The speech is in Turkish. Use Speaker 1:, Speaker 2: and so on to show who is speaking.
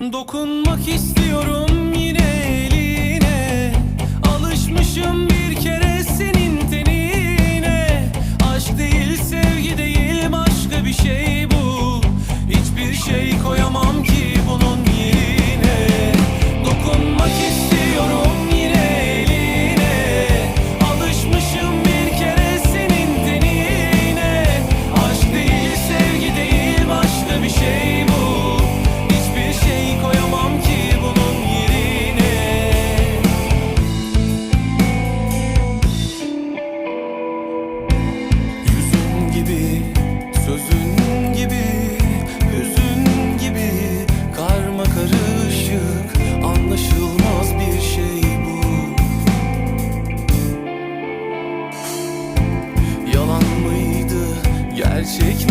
Speaker 1: Dokunmak istiyorum yine eline. Alışmışım bir kere senin tenine. Aşk değil sevgi değil başka bir şey bu. Hiçbir şey koyamam ki bunun yerine. Dokunmak istiyorum bir şey gerçek